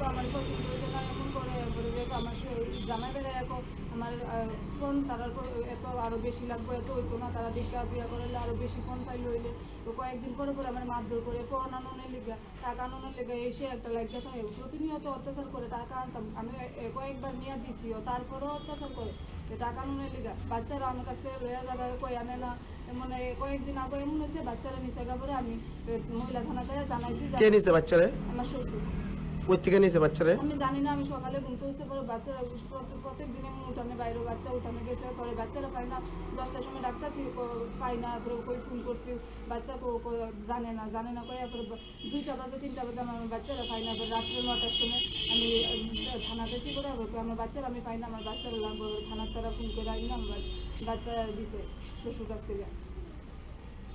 তো আমার পছন্দ হয়েছে না এমন করে বলে দেখো আমার জামাই বেড়ে এখন আমার ফোন তারা এত আরও বেশি লাগবে এত হইতো না তারা দেখা বিয়া করলে আরও বেশি ফোন পাইলে হইলে। তো কয়েকদিন পরে পরে আমার মারধর করে ফোন আননের লেগে টাকা আননের লেগে এসে একটা লাগে থাকে প্রতিনিয়ত অত্যাচার করে টাকা আনতাম। আমি কয়েকবার নিয়ে দিছি ও তারপরেও অত্যাচার করে। যে টাকা আননের লেগে বাচ্চারা আমার কাছ থেকে লইয়া যাবে কই আনে না? মানে কয়েকদিন আগে এমন হয়েছে বাচ্চারা নিচে গাবরে আমি এ, মহিলা থানাতে জানাইছি যে কে নিছে বাচ্চারে? আমার শ্বশুর। ওই থেকে নিছে বাচ্চারে? আমি জানি না আমি সকালে ঘুমতে হচ্ছে পরে বাচ্চারা প্রত্যেক- প্রত্যেক দিনে আমি উঠানে বাইরে বাচ্চা উঠানে গেছে পরে বাচ্চারা পাই না দশটার সময় ডাক্তারছি পাই না পরে কই ফোন করছি বাচ্চা জানে না জানে না কয়ে পরে দুইটা বাজে তিনটা বাজে আমার বাচ্চারা পাই না পরে রাত্রে নটার সময় আমি থানা গেছি করে আবার আমার বাচ্চারা আমি পাই না আমার বাচ্চারা লাগবে থানার তারা ফোন করে আই না আমার বাচ্চা দিছে শ্বশুর কাছ থেকে।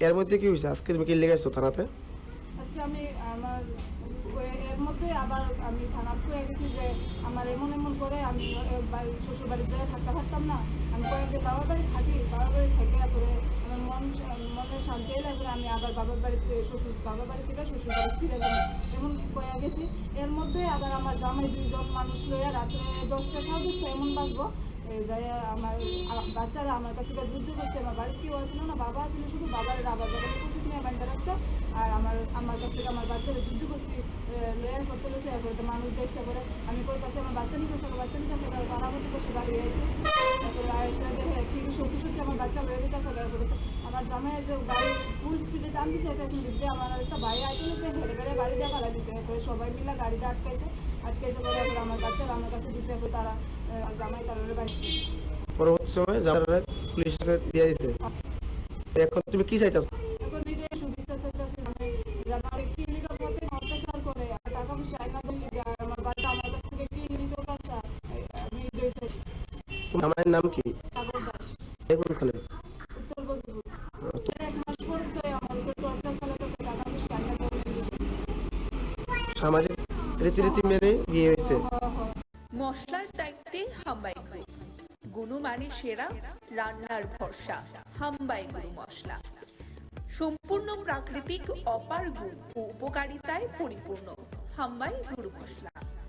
এর মধ্যে কি হয়েছে আজকে তুমি কি লেগে আসছো থানাতে? আজকে আমি আমার মধ্যে আবার আমি থানার হয়ে গেছি যে আমার এমন এমন করে আমি শ্বশুর বাড়ির জায়গায় থাকতে পারতাম না। আমি কয়েকদিন বাবার বাড়ি থাকি, বাবার বাড়ি থেকে তারপরে আমার মন মনে শান্তি এলে এরপরে আমি আবার বাবার বাড়িতে শ্বশুর, বাবার বাড়ি থেকে শ্বশুর বাড়ি ফিরে যাব এমন কয়ে গেছি। এর মধ্যে আবার আমার জামাই দুইজন মানুষ লইয়া রাত্রে দশটা, সাড়ে দশটা এমন এই যাই আমার বাচ্চারা আমার কাছে যুদ্ধ করতে, আমার বাড়িতে কেউ আছে না, বাবা ছিল শুধু বাবার আবার বাবা প্রচুর নিয়ে রাখতো। আর আমার আমার কাছ থেকে বাচ্চারা যুদ্ধ করতে লেয়ার করতে তো মানুষ দেখছে পরে, আমি কই কাছে আমার বাচ্চা নিতে আসে বাচ্চা নিতে আসে তারা আমাদের পাশে দাঁড়িয়ে আছে তারপরে আয়সা দেখে, ঠিক সত্যি সত্যি আমার বাচ্চা লয়ে আসে তারপরে আমার জামাই যে গাড়ি ফুল স্পিডে টান দিছে দিক দিয়ে আমার একটা ভাই আইতেছে হেরে বেড়ে গাড়ি দিয়ে পালা দিছে এরপরে সবাই মিলে গাড়িটা আটকাইছে আটকাইছে পরে এরপরে আমার বাচ্চারা আমার কাছে দিছে এরপরে তারা জামাই তারা বাড়িছে পরবর্তী সময় জামাই দিয়ে দিছে এখন তুমি কি চাইতেছো? পয়সা আইনা দিলে সামাজিক মেনে হয়েছে। হয় হয় মশলার দায়িত্বে হাম্বাই গুণমানে সেরা, রান্নার ভরসা, হাম্বাই গুরু মশলা। সম্পূর্ণ প্রাকৃতিক, অপার গুণ ও উপকারিতায় পরিপূর্ণ হাম্বাই গুরু মশলা।